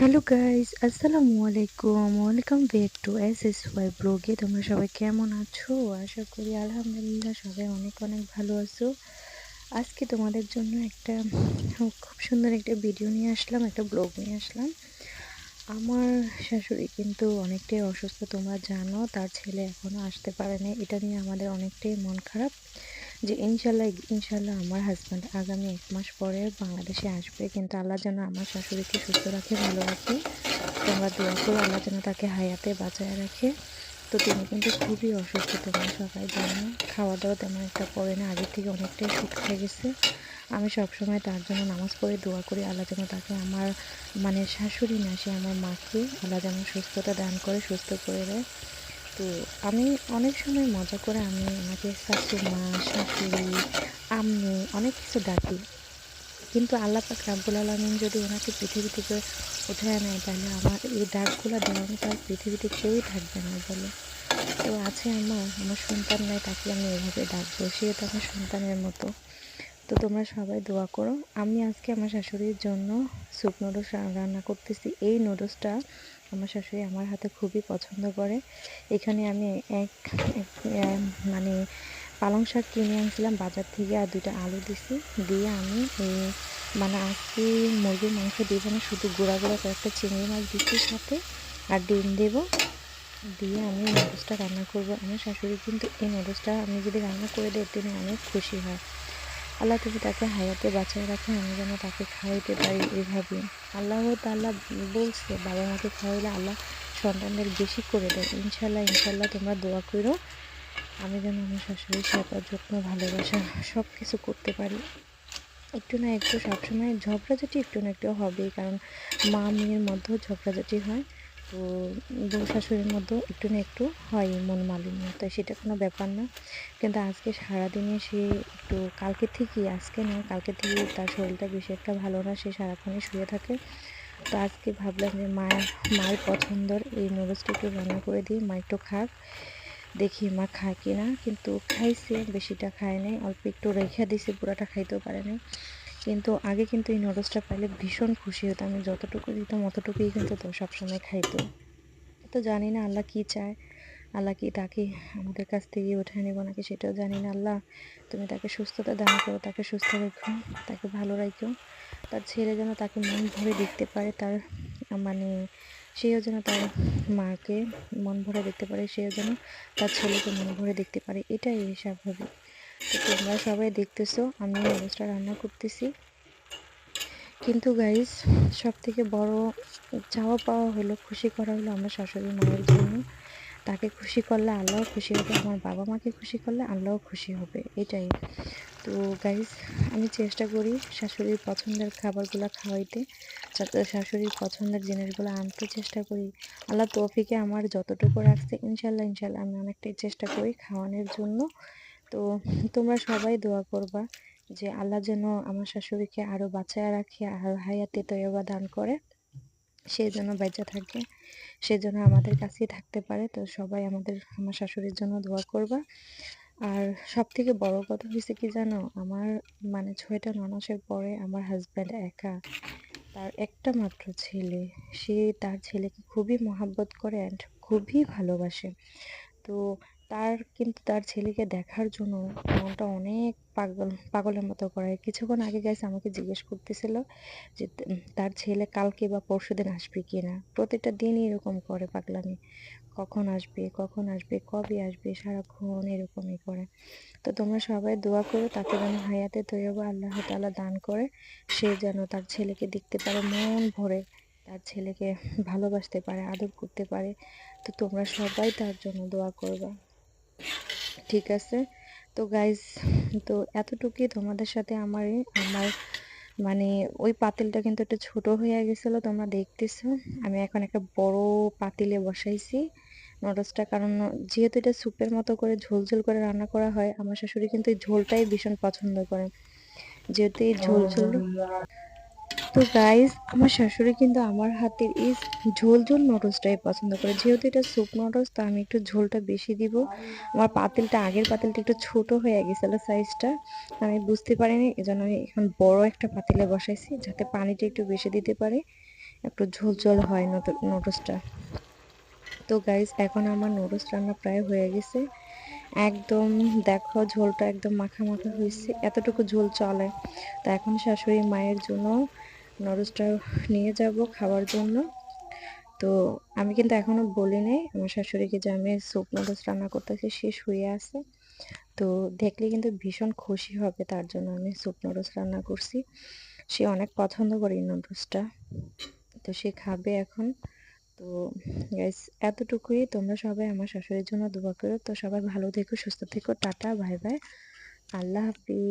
Hello guys আসসালামু আলাইকুম welcome back to S S Y ব্লগে তোমরা সবাই কেমন আছো? আশা করি, আলহামদুলিল্লাহ, সবাই অনেক অনেক ভালো আছো। আজকে তোমাদের জন্য একটা, খুব সুন্দর একটা ভিডিও নিয়ে আসলাম, একটা ব্লগ নিয়ে আসলাম। আমার শাশুড়ি কিন্তু অনেকটাই অসুস্থ, তোমরা জানো। তার ছেলে এখনও আসতে পারেনি এটা নিয়ে আমাদের অনেকটাই মন খারাপ। যে ইনশাল্লাহ ইনশাল্লাহ আমার হাজব্যান্ড আগামী এক মাস পরে বাংলাদেশে আসবে। কিন্তু আল্লাহ যেন আমার শাশুড়িকে সুস্থ রাখে, ভালো রাখে। তোমরা দোয়া করো, আল্লাহ যেন তাকে হায়াতে বাঁচায় রাখে। তো তিনি কিন্তু খুবই অসুস্থ, তোমরা সবাই জানো। খাওয়া দাওয়া তেমন একটা করে না, আগের থেকে অনেকটাই সুখ হয়ে গেছে। আমি সবসময় তার জন্য নামাজ পড়ে দোয়া করি, আল্লাহ যেন তাকে আমার মানে শাশুড়ি না, সে আমার মাকে আল্লাহ যেন সুস্থতা দান করে, সুস্থ করে দেয়। তো আমি অনেক সময় মজা করে আমি ওনাকে শাশুমা শাশুড়ি, আম্মু অনেক কিছু ডাকি। কিন্তু আল্লাহ পাক রাব্বুল আলমিন যদি ওনাকে পৃথিবী থেকে উঠে নেয়, তাহলে আমার এই ডাকগুলো দেওয়ার মতো আর পৃথিবীতে কেউই থাকবে না বলে। তো আছে আমার আমার সন্তান নাই তাকে আমি এভাবে ডাকবো, সে তো আমার সন্তানের মতো। তো তোমরা সবাই দোয়া করো। আমি আজকে আমার শাশুড়ির জন্য স্যুপ নুডলস রান্না করতেছি। এই নুডলসটা আমার শাশুড়ি আমার হাতে খুবই পছন্দ করে। এখানে আমি এক মানে পালং শাক কিনে আনছিলাম, বাজার থেকে আর দুইটা আলু দিছি। দিয়ে আমি মানে আজকে মুরগির মাংস দিব না শুধু গোড়া গোড়া কয়েকটা চিংড়ি মাছ দিচ্ছি সাথে আর ডিম দেব। দিয়ে আমি নুডলসটা রান্না করব। আমার শাশুড়ি কিন্তু এই নুডলসটা আমি যদি রান্না করে দিই তিনি অনেক খুশি হয়। আল্লাহ তুমি তাকে হায়াতে বাঁচিয়ে রাখো আমি যেন তাকে খাওয়াইতে পারি এভাবে। আল্লাহ তাল্লাহ বলছে, বাবা মাকে খাওয়াইলে আল্লাহ সন্তানদের বেশি করে দেয়। ইনশাল্লাহ ইনশাল্লাহ তোমরা দোয়া করো, আমি যেন আমার শাশুড়ির সেবা যত্ন, ভালোবাসা সব কিছু করতে পারি। একটু না একটু সবসময় ঝগড়াঝাটি একটু না একটু হবেই, কারণ মা মেয়ের মধ্যেও ঝগড়াঝাটি হয়। তো বউ শাশুড়ির মধ্যেও একটু না একটু হয় মন মালিন্য তো সেটা কোনো ব্যাপার না। কিন্তু আজকে সারাদিনে সে একটু কালকে থেকেই, আজকে না, কালকে থেকে তার শরীরটা বেশি একটা ভালো না, সে সারাক্ষণই শুয়ে থাকে। তো আজকে ভাবলাম যে মায়ের মায়ের পছন্দর এই নুডলসটা একটু রান্না করে দিই, মা একটু খাক, দেখি মা খায় কি না কিন্তু খাইছে, বেশিটা খায় নাই, অল্প একটু রেখে দিছে, পুরাটা খাইতেও পারে নাই। কিন্তু আগে কিন্তু এই নুডলসটা পাইলে ভীষণ খুশি হতো আমি যতটুকু দিতাম, অতটুকুই কিন্তু তো সবসময় খাইতো। তো জানি না আল্লাহ কি চায়। আল্লাহ কি তাকে আমাদের কাছ থেকে উঠে নেব নাকি সেটাও জানি না আল্লাহ। তুমি তাকে সুস্থতা দান করো, তাকে সুস্থ রেখো, তাকে ভালো রাখো তার ছেলে যেন তাকে মন ভরে দেখতে পারে, তার মানে সেও যেন তার মাকে মন ভরে দেখতে পারে, সেও যেন তার ছেলেকে মন ভরে দেখতে পারে, এটাই স্বাভাবিক। তোমরা সবাই দেখতেছো আমি অবস্থা রান্না করতেছি। কিন্তু গাইজ সব থেকে বড় চাওয়া পাওয়া হলো, খুশি করা হলো আমার শাশুড়ি মায়ের জন্য। তাকে খুশি করলে আল্লাহ খুশি হবে, আমার বাবা মাকে খুশি করলে আল্লাহও খুশি হবে, এটাই। তো গাইজ আমি চেষ্টা করি শাশুড়ির পছন্দের খাবারগুলো খাওয়াইতে শাশুড়ির পছন্দের জিনিসগুলো আনতে চেষ্টা করি। আল্লাহ তৌফিকে আমার যতটুকু রাখছে, ইনশাল্লাহ ইনশাল্লাহ আমি অনেকটাই চেষ্টা করি খাওয়ানোর জন্য। তো তোমরা সবাই দোয়া করবা যে আল্লাহ যেন আমার শাশুড়িকে আরও বাঁচায় রাখে, আর হায়াতে তৈবা দান করে। সে যেন বেঁচে থাকে, সে যেন আমাদের কাছেই থাকতে পারে। তো সবাই আমাদের, আমার শাশুড়ির জন্য দোয়া করবা। আর সব থেকে বড় কথা হয়েছে কি জানো? আমার মানে ছয়টা ননাসের পরে আমার হাজব্যান্ড একা। তার একটা মাত্র ছেলে। সে তার ছেলেকে খুবই মহাব্বত করে অ্যান্ড খুবই ভালোবাসে। তো তার কিন্তু তার ছেলেকে দেখার জন্য মনটা অনেক পাগল, পাগলের মতো করে। কিছুক্ষণ আগে গেছে আমাকে জিজ্ঞেস করতেছিল যে তার ছেলে কালকে বা পরশু দিন আসবে কি না? প্রতিটা দিনই এরকম করে পাগলামি। কখন আসবে কখন আসবে, কবে আসবে, সারাক্ষণ এরকমই করে। তো তোমরা সবাই দোয়া করো তাকে যেন হায়াতে তৈবা আল্লাহ তালা দান করে। সে যেন তার ছেলেকে দেখতে পারে, মন ভরে তার ছেলেকে ভালোবাসতে পারে, আদর করতে পারে। তো তোমরা সবাই তার জন্য দোয়া করবা। ঠিক আছে। তো গাইজ তো এতটুকুই তোমাদের সাথে আমার আমার মানে ওই পাতিলটা কিন্তু একটু ছোট হয়ে গেছিল, তোমরা দেখতেছো। আমি এখন একটা বড় পাতিলে বসাইছি। নুডলসটা কারণ যেহেতু এটা স্যুপের মতো করে ঝোল ঝোল করে রান্না করা হয়, আমার শাশুড়ি কিন্তু এই ঝোলটাই ভীষণ পছন্দ করে। যেহেতু এই ঝোল ঝোল তো গাইজ আমার শাশুড়ি কিন্তু আমার হাতের এই ঝোল ঝোল নুডলসটাই পছন্দ করে। যেহেতু এটা স্যুপ নুডলস তো আমি একটু ঝোলটা বেশি দিব। আমার পাতিলটা, আগের পাতিলটা একটু ছোট হয়ে গেছিল সাইজটা আমি বুঝতে পারিনি, এজন্য আমি এখন বড় একটা পাতিলে বসাইছি, যাতে পানিটা একটু বেশি দিতে পারে। একটু ঝোল ঝোল হয় নুডলসটা তো গাইজ এখন আমার নুডলস রান্না প্রায় হয়ে গেছে। একদম দেখো, ঝোলটা একদম মাখা মাখা হয়েছে। এতটুকু ঝোল চলে। তো এখন শাশুড়ি মায়ের জন্য নুডলসটা নিয়ে যাব খাওয়ার জন্য। তো আমি কিন্তু এখনও বলি নাই আমার শাশুড়িকে যে আমি স্যুপ নুডলস রান্না করতেছি, সে শুয়ে আছে। তো দেখলে কিন্তু ভীষণ খুশি হবে তার জন্য আমি স্যুপ নুডলস রান্না করছি। সে অনেক পছন্দ করে এই নুডলসটা তো সে খাবে এখন। তো গাইস এতটুকুই। তোমরা সবাই আমার শাশুড়ির জন্য দোয়া করো। তো সবাই ভালো থেকো, সুস্থ থেকো। Tata, bye bye. আল্লাহ হাফিজ।